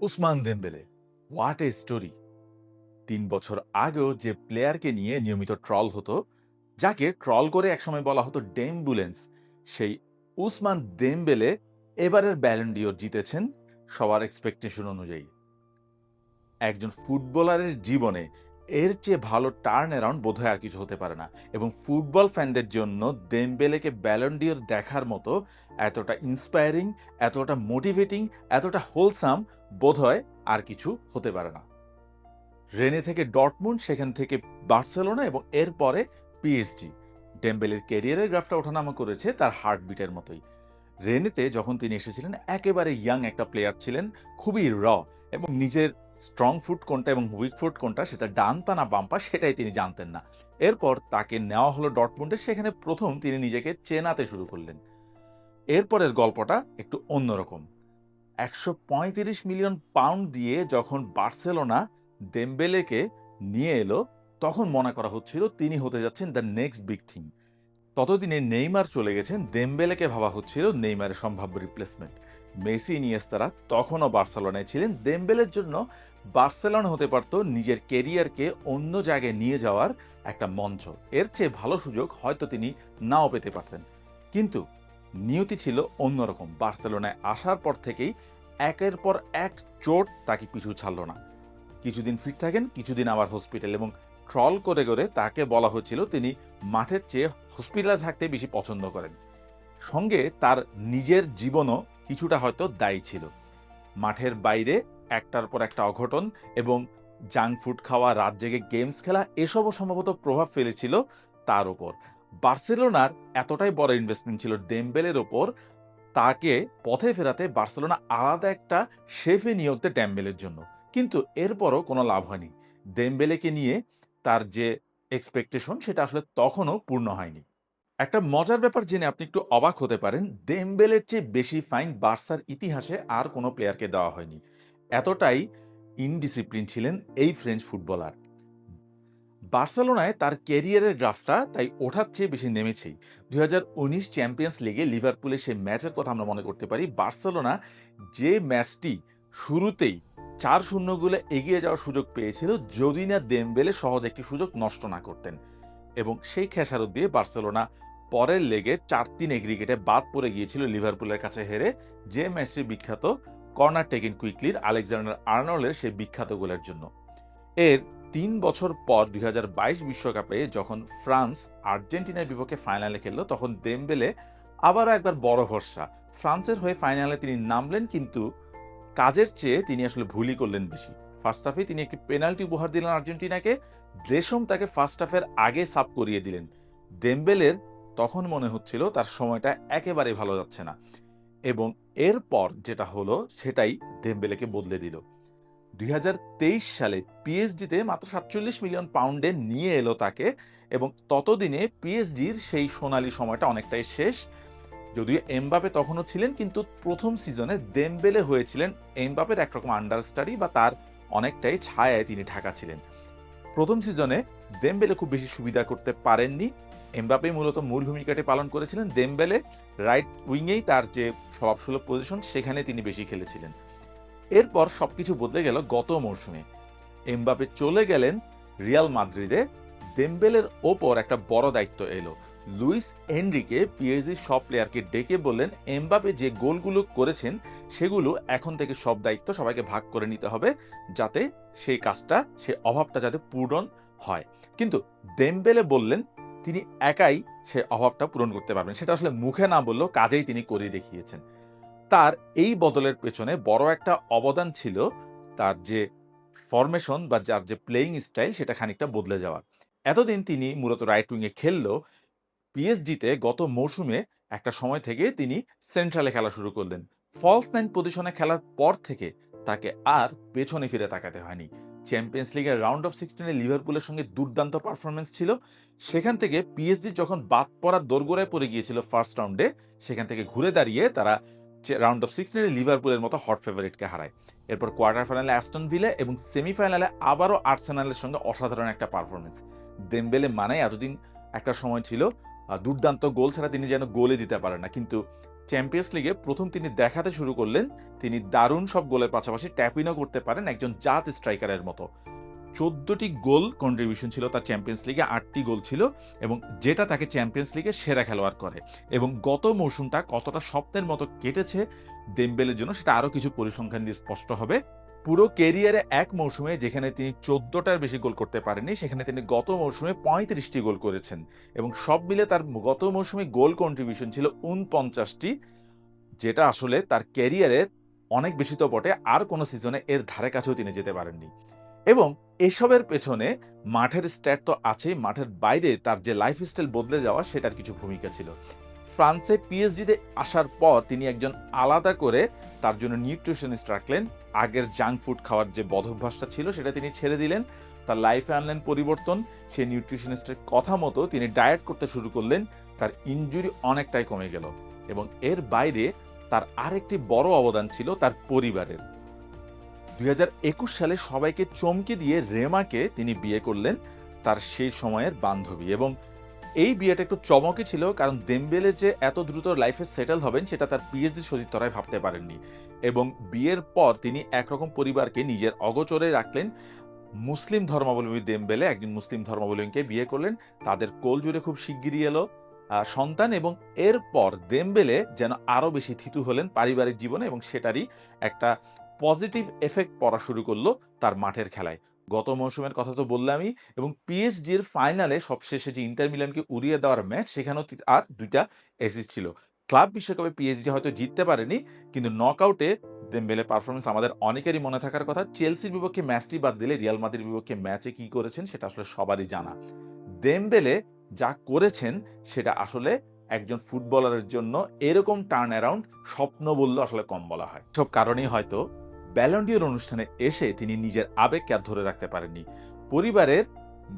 Ousmane Dembele. What a story তিন বছর আগেও যে প্লেয়ারকে নিয়ে নিয়মিত ট্রল হতো, যাকে ট্রল করে একসময় বলা হতো ডেম্বুলেন্স, সেই উসমান দেমবেলে এবারের ব্যালেন্ডিওর জিতেছেন সবার এক্সপেকটেশন অনুযায়ী। একজন ফুটবলারের জীবনে এর চেয়ে ভালো টার্ন অ্যারাউন্ড বোধহয় আর কিছু হতে পারে না। এবং ফুটবল ফ্যানদের জন্য দেমবেলেকে ব্যালন্ডিওর দেখার মতো এতটা ইন্সপায়ারিং এতটা মোটিভেটিং এতটা হোলসাম বোধহয় আর কিছু হতে পারে না। রেনে থেকে ডটমুন্ড সেখান থেকে বার্সেলোনা এবং এরপরে পিএসজি ডেম্বেলের ক্যারিয়ারের গ্রাফটা ওঠানামা করেছে তার হার্টবিটের মতোই। রেনেতে যখন তিনি এসেছিলেন, একেবারে ইয়াং একটা প্লেয়ার ছিলেন, খুবই র এবং নিজের স্ট্রং ফুট কোনটা এবং উইক ফুট কোনটা, সেটা ডান পা না বাম পা, সেটাই তিনি জানতেন না। এরপর তাকে নেওয়া হলো ডটমুন্ডে, সেখানে প্রথম তিনি নিজেকে চেনাতে শুরু করলেন। এরপরের গল্পটা একটু অন্যরকম। একশো পঁয়ত্রিশ মিলিয়ন পাউন্ড দিয়ে যখন বার্সেলোনা দেমবেলেকে নিয়ে এলো, তখন মনে করা হচ্ছিল তিনি হতে যাচ্ছেন দ্য নেক্সট বিগ থিং ততদিনে নেইমার চলে গেছেন, দেমবেলেকে ভাবা হচ্ছিল নেইমারের সম্ভাব্য রিপ্লেসমেন্ট মেসি নিয়েস্তারা তখনও বার্সেলোনায় ছিলেন। দেমবেলের জন্য বার্সেলোনা হতে পারত নিজের কেরিয়ারকে অন্য জায়গায় নিয়ে যাওয়ার একটা মঞ্চ। এর চেয়ে ভালো সুযোগ হয়তো তিনি নাও পেতে পারতেন। কিন্তু নিয়তি ছিল অন্যরকম। বার্সেলোনায় আসার পর থেকেই একের পর এক চোট তাকে পিছু ছাড়ল না। কিছুদিন ফিট থাকেন, কিছুদিন আবার হসপিটাল এবং ট্রল করে করে তাকে বলা হয়েছিল তিনি মাঠের চেয়ে হসপিটালে থাকতে বেশি পছন্দ করেন। সঙ্গে তার নিজের জীবনও কিছুটা হয়তো দায়ী ছিল। মাঠের বাইরে একটার পর একটা অঘটন এবং জাঙ্ক ফুড খাওয়া, রাত জেগে গেমস খেলা, এসবও সম্ভবত প্রভাব ফেলেছিল তার ওপর। বার্সেলোনার এতটাই বড় ইনভেস্টমেন্ট ছিল ডেম্বেলের ওপর, তাকে পথে ফেরাতে বার্সেলোনা আলাদা একটা শেফে নিয়োগ দেয় ড্যাম্বেলের জন্য। কিন্তু এরপরও কোনো লাভ হয়নি। দেমবেলেকে নিয়ে তার যে এক্সপেকটেশন সেটা আসলে তখনও পূর্ণ হয়নি। একটা মজার ব্যাপার জেনে আপনি একটু অবাক হতে পারেন দেমবেলের চেয়ে বেশি ফাইন বার্সার ইতিহাসে আর কোনো প্লেয়ারকে দেওয়া হয়নি। এতটাই ইনডিসিপ্লিন ছিলেন এই ফ্রেঞ্চ ফুটবলার। বার্সেলোনায় তার ক্যারিয়ারের গ্রাফটা তাই ওঠার চেয়ে বেশি নেমেছেই। দুই হাজার উনিশ চ্যাম্পিয়ন্স লিগে লিভারপুলের সেই ম্যাচের কথা আমরা মনে করতে পারি। বার্সেলোনা যে ম্যাচটি শুরুতেই চার শূন্য গোলে এগিয়ে যাওয়ার সুযোগ পেয়েছিল, যদি না দেমবেলে সহজ একটি সুযোগ নষ্ট না করতেন। এবং সেই খেসারত দিয়ে বার্সেলোনা পরের লেগে চার তিন এগ্রিগেটে বাদ পড়ে গিয়েছিল লিভারপুলের কাছে হেরে যে ম্যাচটি বিখ্যাত কর্নার টেকিন কুইকলির আলেকজান্ডার আর্নলের সেই বিখ্যাত গোলের জন্য। এর তিন বছর পর দুই বিশ্বকাপে যখন ফ্রান্স আর্জেন্টিনার বিপক্ষে ফাইনালে খেললো, তখন দেমবেলে আবারও একবার বড় ভরসা। ফ্রান্সের হয়ে ফাইনালে তিনি নামলেন, কিন্তু কাজের চেয়ে তিনি আসলে ভুলই করলেন বেশি। ফার্স্ট হাফে তিনি একটি পেনাল্টি উপহার দিলেন আর্জেন্টিনাকে দেশম তাকে ফার্স্ট হাফের আগে সাপ করিয়ে দিলেন। দেমবেলের তখন মনে হচ্ছিল তার সময়টা একেবারে ভালো যাচ্ছে না। এবং এরপর যেটা হলো সেটাই দেমবেলেকে বদলে দিল। দু হাজার তেইশ সালে পিএসডিতে মাত্র সাতচল্লিশ মিলিয়ন পাউন্ডে নিয়ে এলো তাকে এবং ততদিনে পিএসডির সেই সোনালি সময়টা অনেকটাই শেষ। যদিও এমবাপে তখনও ছিলেন, কিন্তু প্রথম সিজনে দেমবেলে হয়েছিলেন এমবাপের একরকম আন্ডারস্টাডি বা তার অনেকটাই ছায়ায় তিনি ঢাকা ছিলেন। প্রথম সিজনে দেমবেলে খুব বেশি সুবিধা করতে পারেননি। এমবাপে মূলত মূল ভূমিকাটি পালন করেছিলেন। দেমবেলে রাইট উইংয়েই তার যে স্বভাবসুলভ পজিশন সেখানে তিনি বেশি খেলেছিলেন। এরপর সব কিছু বদলে গেল গত মৌসুমে এমবাপে চলে গেলেন রিয়াল মাদ্রিদে। দেমবেলের ওপর একটা বড় দায়িত্ব এলো। লুইস এনরিকে পিএসজির সব প্লেয়ারকে ডেকে বললেন এমবাপে যে গোলগুলো করেছেন, সেগুলো এখন থেকে সব দায়িত্ব সবাইকে ভাগ করে নিতে হবে যাতে সেই কাজটা, সে অভাবটা যাতে পূরণ হয়। কিন্তু দেমবেলে বললেন, তিনি একাই সে অভাবটা পূরণ করতে পারবেন। সেটা আসলে মুখে না বললেও কাজেই তিনি করে দেখিয়েছেন। তার এই বদলের পেছনে বড় একটা অবদান ছিল তার যে ফরমেশন বা যার যে প্লেয়িং স্টাইল সেটা খানিকটা বদলে যাওয়ার। এতদিন তিনি মূলত রাইট উইংয়ে খেললেও পিএসজিতে গত মৌসুমে একটা সময় থেকে তিনি সেন্ট্রালে খেলা শুরু করলেন। ফলস নাইন পজিশনে খেলার পর থেকে তাকে আর পেছনে ফিরে তাকাতে হয়নি। চ্যাম্পিয়ন্স লিগের রাউন্ড অফ সিক্সটিনে লিভারপুলের সঙ্গে দুর্দান্ত পারফরমেন্স ছিল। সেখান থেকে পিএসজি যখন বাদ পড়ার দোরগোড়ায় পড়ে গিয়েছিল ফার্স্ট রাউন্ডে সেখান থেকে ঘুরে দাঁড়িয়ে তারা রাউন্ড অফ সিক্সটিনে লিভারপুলের মতো হট ফেভারিটকে হারায়। এরপর কোয়ার্টার ফাইনালে অ্যাস্টন ভিলে এবং সেমিফাইনালে আবারও আর্সেনালের সঙ্গে অসাধারণ একটা পারফরমেন্স দেমবেলে মানে এতদিন একটা সময় ছিল দুর্দান্ত গোল ছাড়া তিনি যেন গোলে দিতে পারেন না। কিন্তু চ্যাম্পিয়ন্স লিগে প্রথম তিনি দেখাতে শুরু করলেন, তিনি দারুণ সব গোলের পাশাপাশি ট্যাপিনও করতে পারেন একজন জাত স্ট্রাইকারের মতো। চোদ্দটি গোল কন্ট্রিবিউশন ছিল তার চ্যাম্পিয়ন্স লিগে আটটি গোল ছিল এবং যেটা তাকে চ্যাম্পিয়ন্স লিগে সেরা খেলোয়াড় করে। এবং গত মৌসুমটা কতটা স্বপ্নের মতো কেটেছে দেমবেলের জন্য সেটা আরও কিছু পরিসংখ্যান দিয়ে স্পষ্ট হবে। পুরো কেরিয়ারে এক মৌসুমে যেখানে তিনি চোদ্দটার বেশি গোল করতে পারেননি, সেখানে তিনি গত মৌসুমে পঁয়ত্রিশটি গোল করেছেন এবং সব মিলে তার গত মৌসুমে গোল কন্ট্রিবিউশন ছিল উনপঞ্চাশটি যেটা আসলে তার ক্যারিয়ারের অনেক বেশি তো বটে, আর কোনো সিজনে এর ধারে কাছেও তিনি যেতে পারেননি। এবং এসবের পেছনে মাঠের স্ট্যাট তো আছেই, মাঠের বাইরে তার যে লাইফস্টাইল বদলে যাওয়া, সেটার কিছু ভূমিকা ছিল। ফ্রান্সে পিএসজিতে আসার পর তিনি একজন আলাদা করে তার জন্য নিউট্রিশনিস্ট রাখলেন। আগের জাঙ্ক ফুড খাওয়ার যে বদভ্যাসটা ছিল সেটা তিনি ছেড়ে দিলেন। তার লাইফে আনলেন পরিবর্তন। সেই নিউট্রিশনিস্টের কথা মতো তিনি ডায়েট করতে শুরু করলেন। তার ইনজুরি অনেকটাই কমে গেল এবং এর বাইরে তার আরেকটি বড় অবদান ছিল তার পরিবারের। দুই হাজার একুশ সালে সবাইকে চমকে দিয়ে রেমাকে তিনি বিয়ে করলেন, তার সেই সময়ের বান্ধবী এবং এই বিয়েটা একটু চমকে ছিল, কারণ দেমবেলে যে এত দ্রুত লাইফে সেটেল হবেন, সেটা তার পিএইচডি সতীর্থরাই ভাবতে পারেননি। এবং বিয়ের পর তিনি একরকম পরিবারকে নিজের অগোচরে রাখলেন। মুসলিম ধর্মাবলম্বী দেমবেলে একজন মুসলিম ধর্মাবলম্বীকে বিয়ে করলেন। তাদের কোল জুড়ে খুব শিগগিরই এলো সন্তান এবং এরপর দেমবেলে যেন আরও বেশি থিতু হলেন পারিবারিক জীবনে এবং সেটারই একটা পজিটিভ এফেক্ট পড়া শুরু করল তার মাঠের খেলায়। গত মৌসুমের কথা তো বললামই এবং পিএসজির ফাইনালে সবশেষে যে ইন্টার মিলানকে উড়িয়ে দেওয়ার ম্যাচ সেখানেও আর দুইটা অ্যাসিস্ট ছিল। ক্লাব বিশ্বকাপে পিএসজি হয়তো জিততে পারেনি, কিন্তু নকআউটে দেমবেলে পারফরমেন্স আমাদের অনেকেরই মনে থাকার কথা। চেলসির বিপক্ষে ম্যাচটি বাদ দিলে রিয়াল মাদ্রিদের বিপক্ষে ম্যাচে কি করেছেন সেটা আসলে সবারই জানা। দেমবেলে যা করেছেন, সেটা আসলে একজন ফুটবলারের জন্য এরকম টার্ন অ্যারাউন্ড স্বপ্ন বললে আসলে কম বলা হয়। সব কারণেই হয়তো ব্যালন্ডিয়র অনুষ্ঠানে এসে তিনি নিজের আবেগকে আর ধরে রাখতে পারেননি। পরিবারের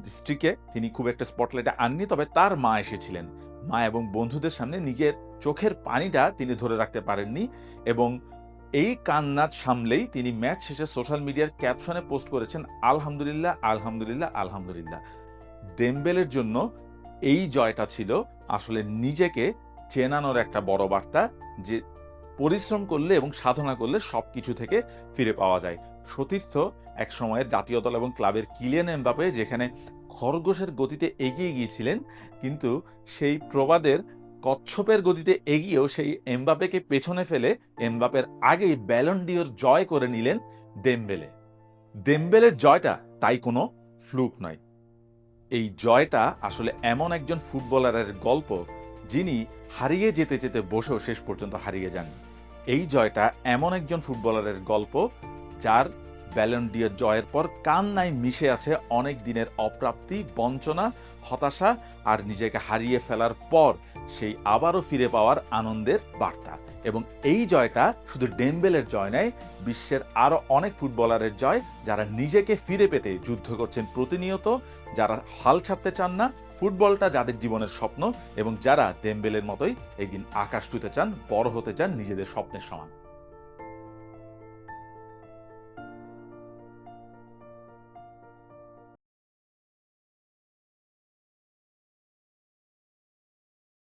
স্ত্রীকে তিনি খুব একটা স্পটলাইটে আননি, তবে তার মা এসেছিলেন। মা এবং বন্ধুদের সামনে নিজের চোখের পানিটা তিনি ধরে রাখতে পারেননি এবং এই কান্নার সামলেই তিনি ম্যাচ শেষে সোশ্যাল মিডিয়ার ক্যাপশনে পোস্ট করেছেন, আলহামদুলিল্লাহ আলহামদুলিল্লাহ আলহামদুলিল্লাহ। দেমবেলের জন্য এই জয়টা ছিল আসলে নিজেকে চেনানোর একটা বড় বার্তা যে পরিশ্রম করলে এবং সাধনা করলে সব কিছু থেকে ফিরে পাওয়া যায়। সতীর্থ এক সময়ের জাতীয় দল এবং ক্লাবের কিলিয়ান এমবাপে যেখানে খরগোশের গতিতে এগিয়ে গিয়েছিলেন, কিন্তু সেই প্রবাদের কচ্ছপের গতিতে এগিয়েও সেই এমবাপেকে পেছনে ফেলে এমবাপের আগেই ব্যালন্ডিওর জয় করে নিলেন দেমবেলে। দেমবেলের জয়টা তাই কোনো ফ্লুক নয়। এই জয়টা আসলে এমন একজন ফুটবলারের গল্প যিনি হারিয়ে যেতে যেতে বসেও শেষ পর্যন্ত হারিয়ে যান এই জয়টা এমন একজন ফুটবলারের গল্প যার ব্যালন্ডিয়ার জয়ের পর কান্নায় মিশে আছে অনেক দিনের অপ্রাপ্তি, বঞ্চনা, হতাশা আর নিজেকে হারিয়ে ফেলার পর সেই আবারও ফিরে পাওয়ার আনন্দের বার্তা। এবং এই জয়টা শুধু ডেম্বেলের জয় নয়, বিশ্বের আরও অনেক ফুটবলারের জয় যারা নিজেকে ফিরে পেতে যুদ্ধ করছেন প্রতিনিয়ত, যারা হাল ছাড়তে চান না ফুটবলটা যাদের জীবনের স্বপ্ন এবং যারা দেমবেলের মতোই একদিন আকাশ ছুতে চান, বড় হতে চান নিজেদের স্বপ্নের সমান।